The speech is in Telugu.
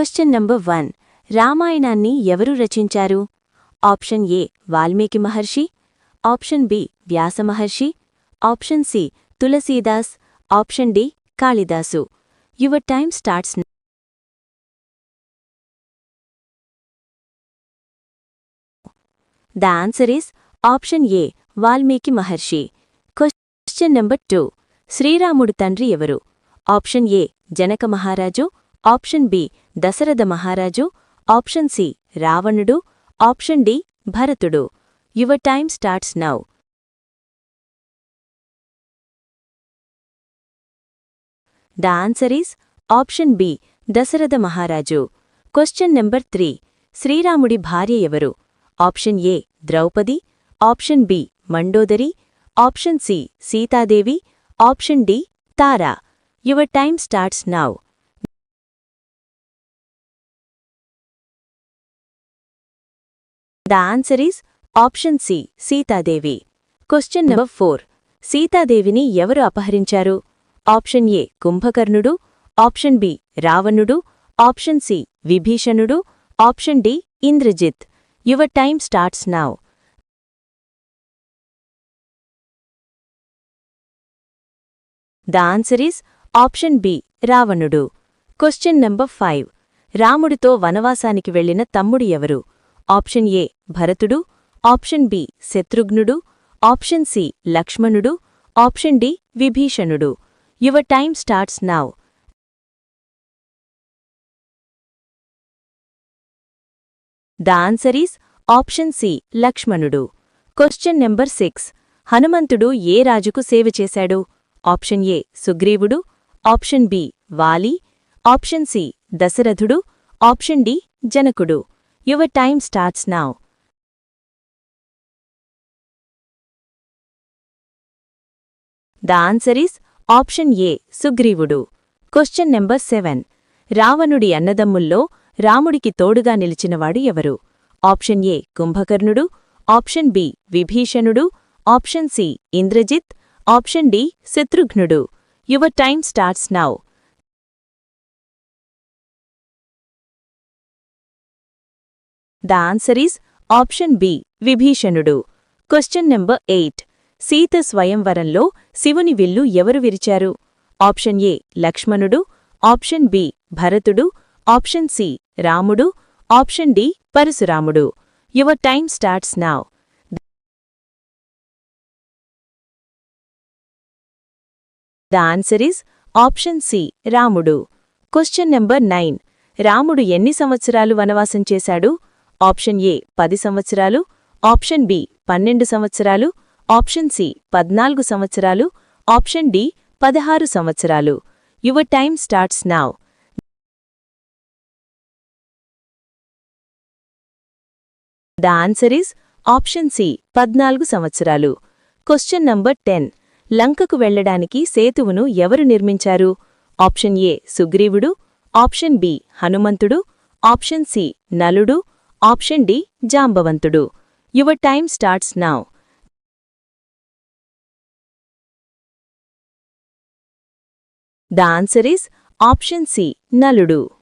Question number one. రామాయణాన్ని ఎవరు రచించారు? Option A Valmiki Maharshi. Option B Vyasa Maharshi. Option C Tulsidas. Option D Kalidas. Your time starts the answer is option A Valmiki Maharshi. Question number two. శ్రీరాముడు తండ్రి ఎవరు? ఆప్షన్ ఏ జనక మహారాజు. ఆప్షన్ బి దశరథ మహారాజు. ఆప్షన్ సి రావణుడు. ఆప్షన్ డి భరతుడు. Your time starts now. The answer is option B Dasharatha మహారాజు. క్వశ్చన్ నెంబర్ త్రీ శ్రీరాముడి భార్య ఎవరు? Option A Draupadi. Option B Mandodari. Option C Sitadevi. Option D Tara. Your time starts now. The answer is option C Sitadevi question number four సీతాదేవిని ఎవరు అపహరించారు? ఆప్షన్ ఏ కుంభకర్ణుడు. ఆప్షన్ బి రావణుడు. ఆప్షన్ సి విభీషణుడు. Option D Indrajit. Your time starts now the answer is option B రావణుడు. క్వశ్చన్ నెంబర్ ఫైవ్ రాముడితో వనవాసానికి వెళ్ళిన తమ్ముడు ఎవరు? ఆప్షన్ ఏ భరతుడు. ఆప్షన్ బి శత్రుఘ్నుడు. ఆప్షన్ సి లక్ష్మణుడు. ఆప్షన్ డి విభీషణుడు. Your time starts now the answer is option C లక్ష్మణుడు. క్వశ్చన్ నెంబర్ సిక్స్ హనుమంతుడు ఏ రాజుకు సేవ చేశాడు? ఆప్షన్ ఏ సుగ్రీవుడు. Option B Vali. Option C దశరథుడు. ఆప్షన్ డి జనకుడు. Your time starts now the answer is option A సుగ్రీవుడు క్వశ్చన్ నెంబర్ సెవెన్ రావణుడి అన్నదమ్ముల్లో రాముడికి తోడుగా నిలిచినవాడు ఎవరు? ఆప్షన్ ఏ కుంభకర్ణుడు ఆప్షన్ బి విభీషణుడు option C Indrajit option D Shatrughnudu your time starts now the answer is option B విభీషణుడు క్వశ్చన్ నెంబర్ ఎయిట్ సీత స్వయంవరంలో శివుని విల్లు ఎవరు విరిచారు? ఆప్షన్ ఏ లక్ష్మణుడు ఆప్షన్ బి భరతుడు ఆప్షన్ సి రాముడు ఆప్షన్ డి పరశురాముడు your time starts now the answer is option C రాముడు క్వశ్చన్ నెంబర్ నైన్ రాముడు ఎన్ని సంవత్సరాలు వనవాసం చేశాడు? ఆప్షన్ ఏ పది సంవత్సరాలు ఆప్షన్ బి పన్నెండు సంవత్సరాలు ఆప్షన్ సి పద్నాలుగు సంవత్సరాలు ఆప్షన్ డి పదహారు సంవత్సరాలు. Your time starts now the answer is option C పద్నాలుగు సంవత్సరాలు. క్వశ్చన్ నంబర్ టెన్ లంకకు వెళ్ళడానికి సేతువును ఎవరు నిర్మించారు? ఆప్షన్ ఏ సుగ్రీవుడు ఆప్షన్ బి హనుమంతుడు ఆప్షన్ సి నలుడు ఆప్షన్ డి జాంబవంతుడు. Your time starts now. The answer is option C నలుడు.